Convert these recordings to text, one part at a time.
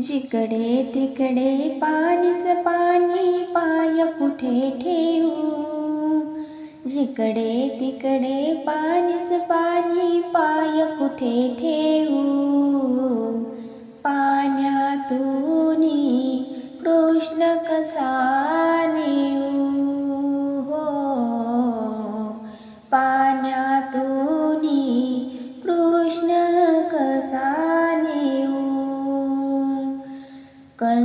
जिकडे तिकडे पाणीच पाणी पाय कुठे ठेवू? जिकडे तिकडे पाणीच पाणी पाय कुठे ठेवू?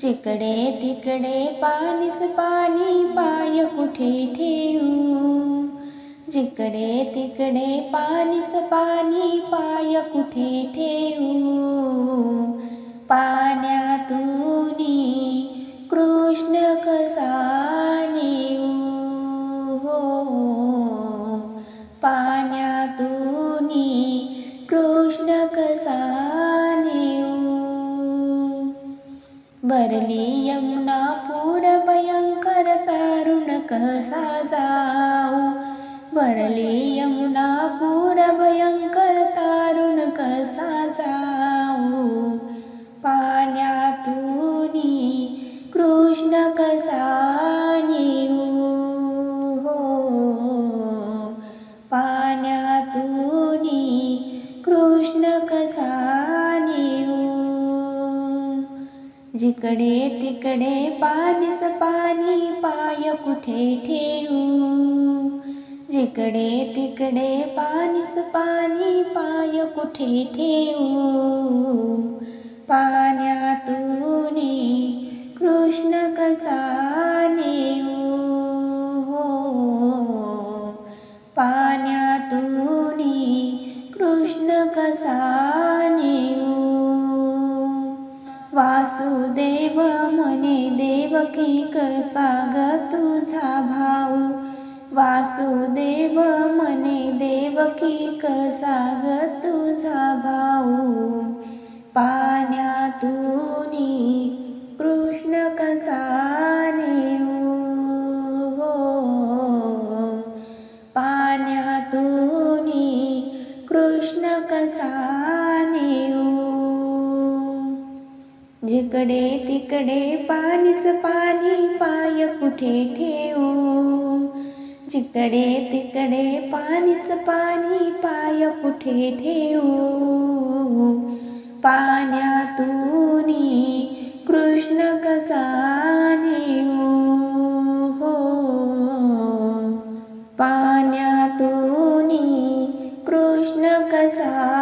जिकडे तिकडे पाणीच पाणी पाय कुठे ठेवू? जिकडे तिकडे पाणीच पाणी पाय कुठे ठेवू? पा यमुना पूर भयंकर तारुण कसा जाऊ भरली यमुना पूर भयंकर तारुण कसा जाऊ पाण्यातून कृष्ण कसा जिकडे तिकडे पाणीच पाणी पाय कुठे ठेवू? जिकडे तिकडे पाणीच पाणी पाय कुठे ठेवू? पाण्यातून कृष्ण कसा वासुदेव म्हणे देवकी कसा ग तुझा भाऊ? वासुदेव म्हणे देवकी कसा ग तुझा भाऊ? जिकडे तिकडे पाणीच पाणी पाय कुठे ठेवू? जिकडे तिकडे पाणीच पाणी पाय कुठे ठेवू? पाण्यातून कृष्ण कसा नेऊ? हो. पाण्यातून कृष्ण कसा